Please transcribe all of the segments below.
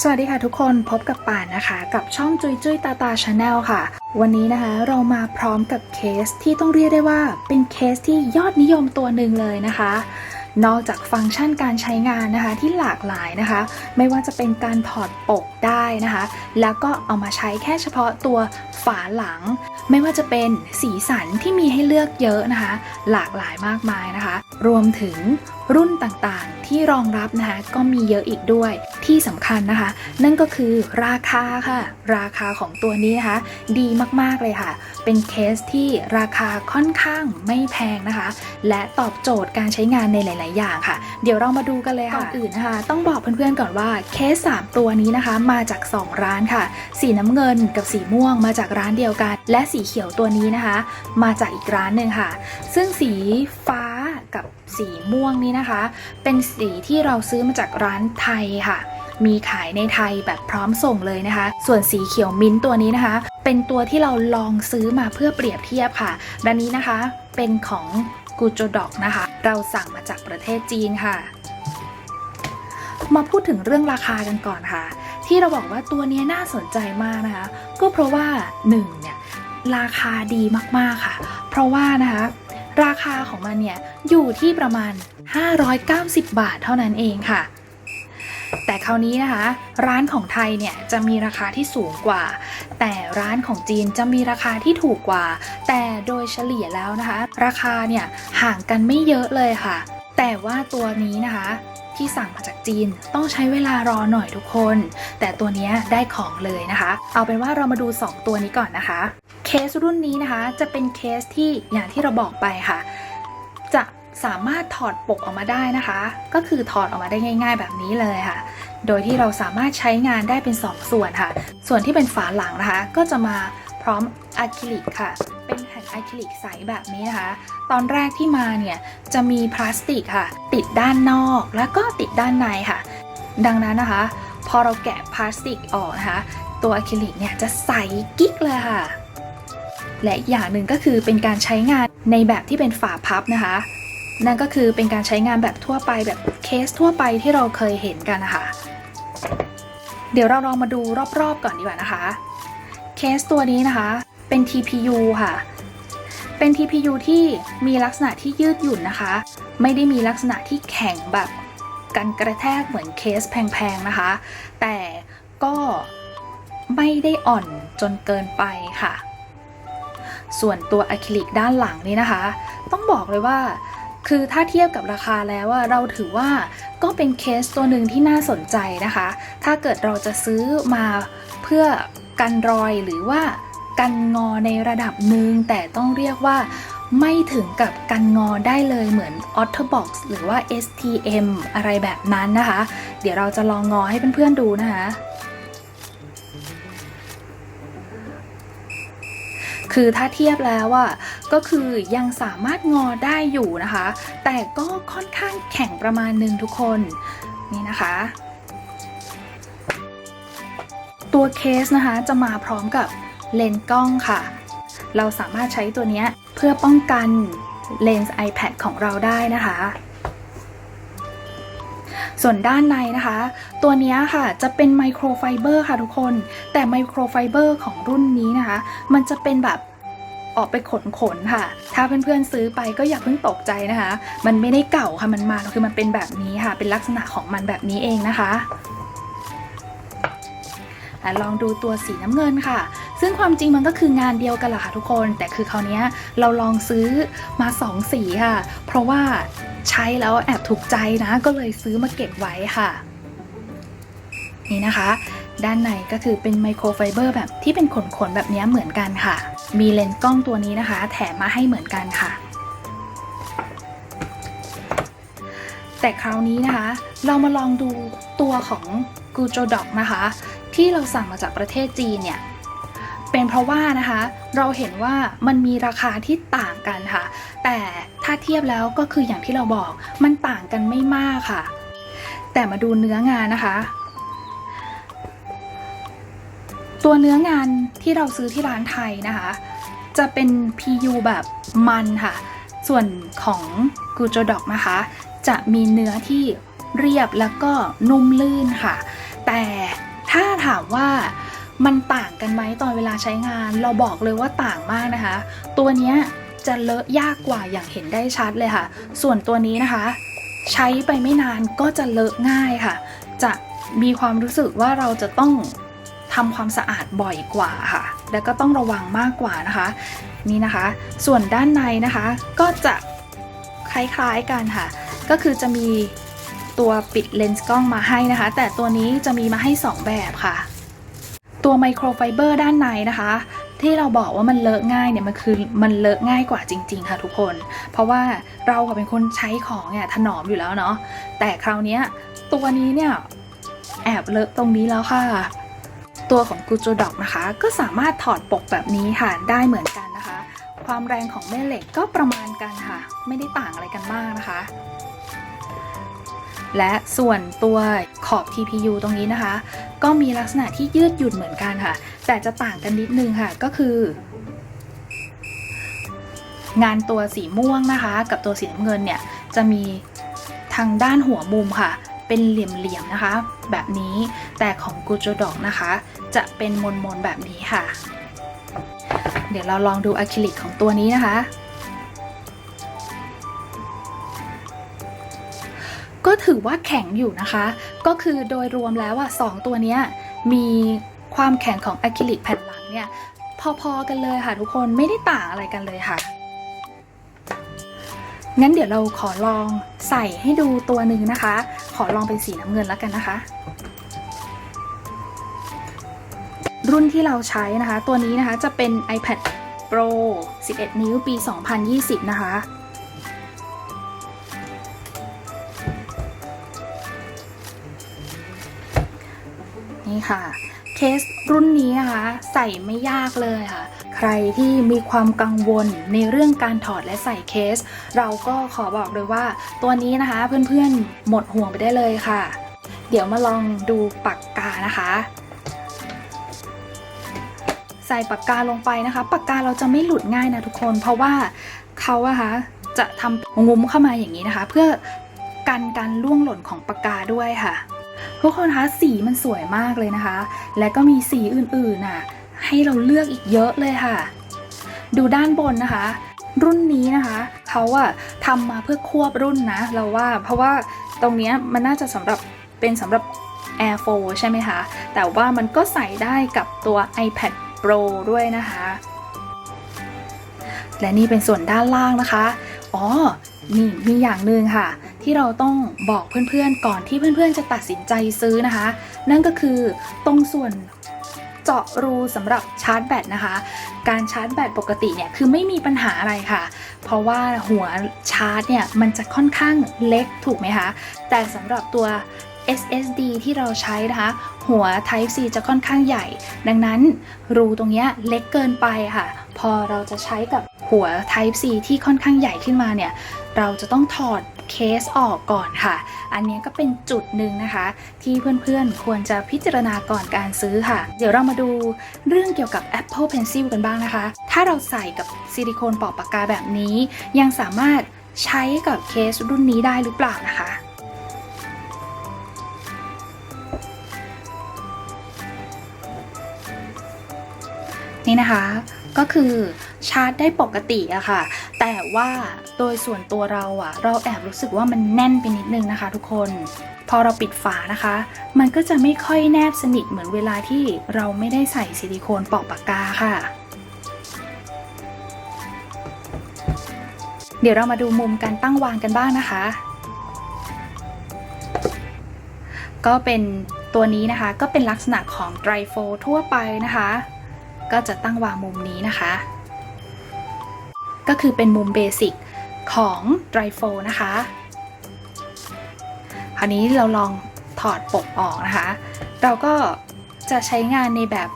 สวัสดีค่ะทุกคนพบกับป่านนะคะ กับช่องจุยจุยตาตาชาแนลค่ะ วันนี้นะคะเรามาพร้อมกับเคสที่ต้องเรียกได้ว่าเป็นเคสที่ยอดนิยมตัวหนึ่งเลยนะคะ นอกจากฟังก์ชันการใช้งานนะคะที่หลากหลายนะคะ ไม่ว่าจะเป็นการถอดปกได้นะคะ แล้วก็เอามาใช้แค่เฉพาะตัวฝาหลัง ไม่ว่าจะเป็นสีสันที่มีให้เลือกเยอะนะคะ หลากหลายมากมายนะคะ รวมถึงรุ่นต่างๆ ที่รองรับนะคะก็มีเยอะอีกด้วยที่สำคัญนะคะ นั่นก็คือราคาค่ะ ราคาของตัวนี้นะคะ ดีมากๆเลยค่ะ เป็นเคสที่ราคาค่อนข้างไม่แพงนะคะ และตอบโจทย์การใช้งานในหลาย ๆ อย่างค่ะ เดี๋ยวเรามาดูกันเลยค่ะก่อนอื่นนะคะ ต้องบอกเพื่อน ๆ ก่อนว่าเคส 3 ตัวนี้นะคะ มาจาก 2 ร้านค่ะ สีน้ำเงินกับสีม่วงมาจากร้านเดียวกัน และสีเขียวตัวนี้นะคะ มาจากอีกร้านหนึ่งค่ะ ซึ่งสีฟ้ากับสีม่วงนี้นะคะ เป็นสีที่เราซื้อมาจากร้านไทยค่ะ มีขายในไทยแบบพร้อมส่งเลยนะคะ ส่วนสีเขียวมิ้นท์ตัวนี้นะคะ เป็นตัวที่เราลองซื้อมาเพื่อเปรียบเทียบค่ะดังนี้นะคะเป็นของกูโจดอกนะคะ เราสั่งมาจากประเทศจีนค่ะ มาพูดถึงเรื่องราคากันก่อนค่ะ ที่เราบอกว่าตัวนี้น่าสนใจมากนะคะ ก็เพราะว่า1เนี่ยราคาดีมากๆค่ะ เพราะว่านะคะราคาของมันเนี่ยอยู่ที่ประมาณ 590 บาทเท่านั้นเองค่ะ แต่คราวนี้นะคะ ร้านของไทยเนี่ยจะมีราคาที่สูงกว่า แต่ร้านของจีนจะมีราคาที่ถูกกว่า แต่โดยเฉลี่ยแล้วนะคะ ราคาเนี่ยห่างกันไม่เยอะเลยค่ะ แต่ว่าตัวนี้นะคะที่สั่งมาจากจีนต้องใช้เวลารอหน่อยทุกคน แต่ตัวนี้ได้ของเลยนะคะ เอาเป็นว่าเรามาดู 2 ตัวนี้ก่อนนะคะ เคสรุ่นนี้นะคะจะเป็นเคสที่อย่างที่เราบอกไปค่ะ สามารถถอดปกออกมาได้นะคะ ก็คือถอดออกมาได้ง่าย ๆ แบบนี้เลยค่ะ โดยที่เราสามารถใช้งานได้เป็น2ส่วนค่ะ ส่วนที่เป็นฝาหลังนะคะ ก็จะมาพร้อมอะคริลิกค่ะ เป็นแผ่นอะคริลิกใสแบบนี้นะคะ ตอนแรกที่มาเนี่ยจะมีพลาสติกค่ะ ติดด้านนอกแล้วก็ติดด้านในค่ะ ดังนั้นนะคะ พอเราแกะพลาสติกออกนะคะ ตัวอะคริลิกเนี่ยจะใสกิ๊กเลยค่ะ และอีกอย่างหนึ่งก็คือเป็นการใช้งานในแบบที่เป็นฝาพับนะคะ นั่นก็คือเป็นการใช้งานแบบทั่วไปแบบเคสทั่วไปที่เราเคยเห็นกันนะคะ เดี๋ยวเราลองมาดูรอบๆก่อนดีกว่านะคะ เคสตัวนี้นะคะเป็น TPU ค่ะ เป็น TPU ที่มีลักษณะที่ยืดหยุ่นนะคะ ไม่ได้มีลักษณะที่แข็งแบบกันกระแทกเหมือนเคสแพงๆนะคะ แต่ก็ไม่ได้อ่อนจนเกินไปค่ะ ส่วนตัวอะคริลิกด้านหลังนี้นะคะ ต้องบอกเลยว่า คือถ้าเทียบกับราคาแล้วว่าเราถือว่าก็เป็นเคสตัวหนึ่งที่น่าสนใจนะคะ ถ้าเกิดเราจะซื้อมาเพื่อกันรอยหรือว่ากันงอในระดับหนึ่งแต่ต้องเรียกว่าไม่ถึงกับกันงอได้เลยเหมือน o t t e r b o x หรือว่า STM อะไรแบบนั้นนะคะ เดี๋ยวเราจะลองงอให้เพื่อนๆดูนะคะ คือถ้าเทียบแล้วอะก็คือยังสามารถงอได้อยู่นะคะ แต่ก็ค่อนข้างแข็งประมาณหนึ่งทุกคนนี่นะคะ ตัวเคสนะคะจะมาพร้อมกับเลนส์กล้องค่ะ เราสามารถใช้ตัวนี้เพื่อป้องกันเลนส์ iPad ของเราได้นะคะ ส่วนด้านในนะคะ ตัวนี้ค่ะจะเป็นไมโครไฟเบอร์ค่ะทุกคน แต่ไมโครไฟเบอร์ของรุ่นนี้นะคะ มันจะเป็นแบบออกไปขนขนๆค่ะ ถ้าเพื่อนๆซื้อไปก็อย่าเพิ่งตกใจนะคะ มันไม่ได้เก่าค่ะ มันมาคือมันเป็นแบบนี้ค่ะ เป็นลักษณะของมันแบบนี้เองนะคะลองดูตัวสีน้ำเงินค่ะ ซึ่งความจริงมันก็คืองานเดียวกันแหละค่ะทุกคน แต่คือคราวนี้เราลองซื้อมาสองสีค่ะ เพราะว่า ใช้แล้วแอบถูกใจนะ ก็เลยซื้อมาเก็บไว้ค่ะ นี่นะคะ ด้านในก็คือเป็นไมโครไฟเบอร์แบบที่เป็นขนๆแบบนี้เหมือนกันค่ะ มีเลนส์กล้องตัวนี้นะคะ แถมมาให้เหมือนกันค่ะ แต่คราวนี้นะคะ เรามาลองดูตัวของกูโจดอกนะคะ ที่เราสั่งมาจากประเทศจีนเนี่ย เป็นเพราะว่านะคะเราเห็นว่ามันมีราคาที่ต่างกันค่ะ แต่ถ้าเทียบแล้วก็คืออย่างที่เราบอกมันต่างกันไม่มากค่ะ แต่มาดูเนื้องานนะคะ ตัวเนื้องานที่เราซื้อที่ร้านไทยนะคะ จะเป็น PU แบบมันค่ะ ส่วนของกูโจดอกนะคะ จะมีเนื้อที่เรียบแล้วก็นุ่มลื่นค่ะ แต่ถ้าถามว่า มันต่างกันไหมตอนเวลาใช้งาน เราบอกเลยว่าต่างมากนะคะ ตัวนี้จะเลอะยากกว่าอย่างเห็นได้ชัดเลยค่ะ ส่วนตัวนี้นะคะ ใช้ไปไม่นานก็จะเลอะง่ายค่ะ จะมีความรู้สึกว่าเราจะต้องทำความสะอาดบ่อยกว่าค่ะ แล้วก็ต้องระวังมากกว่านะคะ นี่นะคะ ส่วนด้านในนะคะ ก็จะคล้ายๆกันค่ะ ก็คือจะมีตัวปิดเลนส์กล้องมาให้นะคะ แต่ตัวนี้จะมีมาให้ 2 แบบค่ะ ตัวไมโครไฟเบอร์ด้านในนะคะ ที่เราบอกว่ามันเลอะง่ายเนี่ยมันคือมันเลอะง่ายกว่าจริง ๆ ค่ะทุกคน เพราะว่าเราก็เป็นคนใช้ของเนี่ยถนอมอยู่แล้วเนาะแต่คราวนี้ตัวนี้เนี่ยแอบเลอะตรงนี้แล้วค่ะ ตัวของกูโจดอกนะคะ ก็สามารถถอดปกแบบนี้ค่ะได้เหมือนกันนะคะ ความแรงของแม่เหล็กก็ประมาณกันค่ะ ไม่ได้ต่างอะไรกันมากนะคะและส่วนตัวขอบ TPU ตรงนี้นะคะ ก็มีลักษณะที่ยืดหยุ่นเหมือนกันค่ะ แต่จะต่างกันนิดนึงค่ะก็คืองานตัวสีม่วงนะคะ กับตัวสีน้ำเงินเนี่ยจะมีทางด้านหัวมุมค่ะ เป็นเหลี่ยมๆนะคะ แบบนี้แต่ของกูโจดอกนะคะ จะเป็นมนๆแบบนี้ค่ะ เดี๋ยวเราลองดูอะคริลิกของตัวนี้นะคะ ก็ถือว่าแข็งอยู่นะคะ ก็คือโดยรวมแล้วอะสองตัวเนี้ยมีความแข็งของอะคริลิกแผ่นหลังเนี่ยพอๆกันเลยค่ะทุกคนไม่ได้ต่างอะไรกันเลยค่ะงั้นเดี๋ยวเราขอลองใส่ให้ดูตัวหนึ่งนะคะ ขอลองเป็นสีน้ำเงินแล้วกันนะคะ รุ่นที่เราใช้นะคะ ตัวนี้นะคะจะเป็น iPad Pro 11 นิ้วปี 2020 นะคะ นี่ค่ะ เคสรุ่นนี้นะคะใส่ไม่ยากเลยค่ะ ใครที่มีความกังวลในเรื่องการถอดและใส่เคส เราก็ขอบอกเลยว่าตัวนี้นะคะเพื่อนๆหมดห่วงไปได้เลยค่ะ เดี๋ยวมาลองดูปากกานะคะใส่ปากกาลงไปนะคะ ปากกาเราจะไม่หลุดง่ายนะทุกคน เพราะว่าเขาอะคะจะทำงุ้มเข้ามาอย่างนี้นะคะ เพื่อกันการล่วงหล่นของปากกาด้วยค่ะ ทุกคนคะสีมันสวยมากเลยนะคะ และก็มีสีอื่นๆน่ะให้เราเลือกอีกเยอะเลยค่ะ ดูด้านบนนะคะ รุ่นนี้นะคะเขาอะทำมาเพื่อควบรุ่นนะ เราว่าเพราะว่าตรงนี้มันน่าจะสำหรับเป็นสำหรับ Air 4 ใช่ไหมคะ แต่ว่ามันก็ใส่ได้กับตัว iPad Pro ด้วยนะคะ และนี่เป็นส่วนด้านล่างนะคะ อ๋อ นี่มีอย่างหนึ่งค่ะ ที่เราต้องบอกเพื่อนๆ ก่อนที่เพื่อนๆ จะตัดสินใจซื้อนะคะ นั่นก็คือตรงส่วนเจาะรูสำหรับชาร์จแบตนะคะ การชาร์จแบตปกติเนี่ยคือไม่มีปัญหาอะไรค่ะ เพราะว่าหัวชาร์จเนี่ยมันจะค่อนข้างเล็กถูกไหมคะ แต่สำหรับตัว SSD ที่เราใช้นะคะ หัว Type C จะค่อนข้างใหญ่ ดังนั้นรูตรงนี้เล็กเกินไปค่ะ พอเราจะใช้กับหัว Type C ที่ค่อนข้างใหญ่ขึ้นมาเนี่ย เราจะต้องถอดเคสออกก่อนค่ะ อันนี้ก็เป็นจุดหนึ่งนะคะ ที่เพื่อนๆควรจะพิจารณาก่อนการซื้อค่ะ เดี๋ยวเรามาดูเรื่องเกี่ยวกับ Apple Pencil กันบ้างนะคะ ถ้าเราใส่กับซิลิโคนปอกปากกาแบบนี้ ยังสามารถใช้กับเคสรุ่นนี้ได้หรือเปล่านะคะ นี่นะคะก็คือชาร์จได้ปกติอะค่ะ แต่ว่าโดยส่วนตัวเราอะเราแอบรู้สึกว่ามันแน่นไปนิดนึงนะคะ ทุกคน พอเราปิดฝานะคะ มันก็จะไม่ค่อยแนบสนิทเหมือนเวลาที่เราไม่ได้ใส่ซิลิโคนปอกปากกาค่ะ เดี๋ยวเรามาดูมุมการตั้งวางกันบ้างนะคะ ก็เป็นตัวนี้นะคะก็เป็นลักษณะของ dry f o ทั่วไปนะคะ ก็จะตั้งวางมุมนี้นะคะ ก็คือเป็นมุมเบสิกของ dry f o นะคะ คราวนี้เราลองถอดปกออกนะคะ เราก็จะใช้งานในแบบ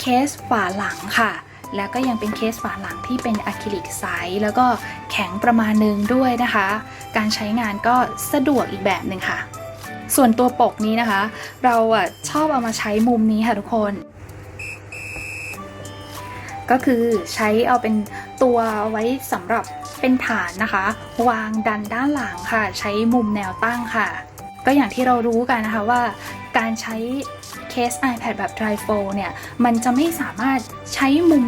เคสฝาหลังค่ะ แล้วก็ยังเป็นเคสฝาหลังที่เป็นอะคริลิกใสแล้วก็แข็งประมาณหนึงด้วยนะคะ การใช้งานก็สะดวกอีกแบบหนึ่งค่ะ ส่วนตัวปกนี้นะคะ เราชอบเอามาใช้มุมนี้ค่ะทุกคน ก็คือใช้เอาเป็นตัวไว้สำหรับเป็นฐานนะคะ วางดันด้านหลังค่ะ ใช้มุมแนวตั้งค่ะ ก็อย่างที่เรารู้กันนะคะว่า การใช้เคส iPad แบบ Dry f o l เนี่ย มันจะไม่สามารถใช้มุม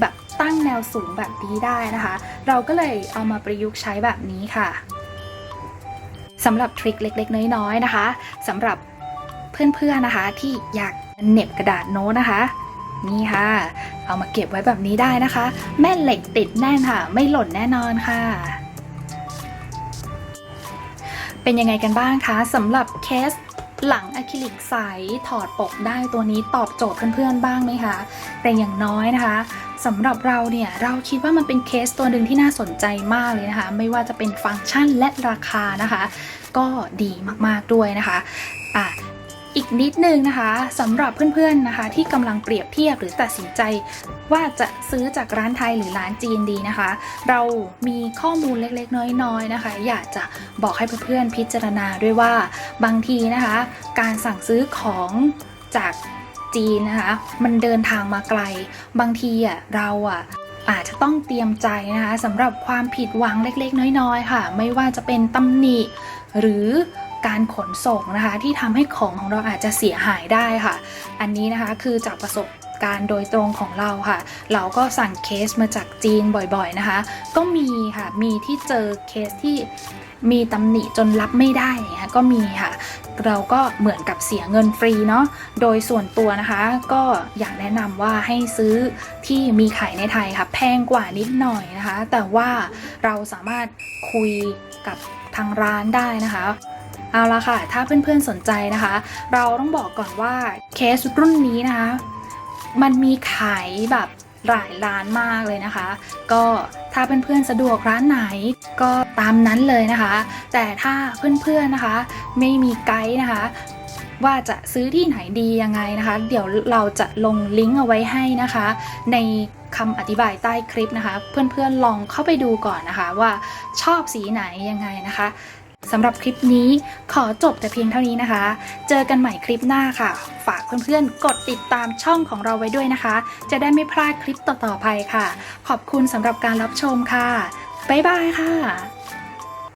แบบตั้งแนวสูงแบบนี้ได้นะคะ เราก็เลยเอามาประยุกต์ใช้แบบนี้ค่ะสำหรับทริคเล็ก ๆ น้อยๆนะคะสำหรับเพื่อนๆนะคะที่อยากเหน็บกระดาษโน้ตนะคะ นี่ค่ะ เอามาเก็บไว้แบบนี้ได้นะคะ แม่เหล็กติดแน่นค่ะ ไม่หล่นแน่นอนค่ะ เป็นยังไงกันบ้างคะสำหรับเคสหลังอะคริลิกใสถอดปกได้ตัวนี้ตอบโจทย์เพื่อนๆบ้างไหมคะแต่อย่างน้อยนะคะสำหรับเราเนี่ยเราคิดว่ามันเป็นเคสตัวหนึ่งที่น่าสนใจมากเลยนะคะ ไม่ว่าจะเป็นฟังก์ชันและราคานะคะ ก็ดีมากๆด้วยนะคะอะ อีกนิดนึงนะคะสำหรับเพื่อนๆนะคะ ที่กำลังเปรียบเทียบหรือตัดสินใจ ว่าจะซื้อจากร้านไทยหรือร้านจีนดีนะคะ เรามีข้อมูลเล็กๆ น้อยๆนะคะ อยากจะบอกให้เพื่อนๆพิจารณาด้วยว่าบางทีนะคะ การสั่งซื้อของจากจีนนะคะ มันเดินทางมาไกล บางทีอะเราอะอาจจะต้องเตรียมใจนะคะสำหรับความผิดหวังเล็กๆ น้อยๆ ค่ะ ไม่ว่าจะเป็นตำหนิ หรือ การขนส่งนะคะ ที่ทำให้ของของเราอาจจะเสียหายได้ค่ะ อันนี้นะคะคือจากประสบการณ์โดยตรงของเราค่ะ เราก็สั่งเคสมาจากจีนบ่อยๆนะคะ ก็มีค่ะ มีที่เจอเคสที่มีตำหนิจนรับไม่ได้อย่างเงี้ยก็มีค่ะ เราก็เหมือนกับเสียเงินฟรีเนาะโดยส่วนตัวนะคะ ก็อยากแนะนำว่าให้ซื้อที่มีขายในไทยค่ะ แพงกว่านิดหน่อยนะคะ แต่ว่าเราสามารถคุยกับทางร้านได้นะคะ เอาละค่ะ ถ้าเพื่อนๆสนใจนะคะ เราต้องบอกก่อนว่าเคสรุ่นนี้นะคะ มันมีขายแบบหลายร้านมากเลยนะคะ ก็ถ้าเพื่อนๆสะดวกร้านไหนก็ตามนั้นเลยนะคะ แต่ถ้าเพื่อนๆนะคะ ไม่มีไกด์นะคะ ว่าจะซื้อที่ไหนดียังไงนะคะ เดี๋ยวเราจะลงลิงก์เอาไว้ให้นะคะ ในคำอธิบายใต้คลิปนะคะ เพื่อนๆลองเข้าไปดูก่อนนะคะว่าชอบสีไหนยังไงนะคะ สำหรับคลิปนี้ขอจบแต่เพียงเท่านี้นะคะ เจอกันใหม่คลิปหน้าค่ะ ฝากเพื่อนๆกดติดตามช่องของเราไว้ด้วยนะคะ จะได้ไม่พลาดคลิปต่อๆไปค่ะ ขอบคุณสำหรับการรับชมค่ะ บ๊ายบายค่ะ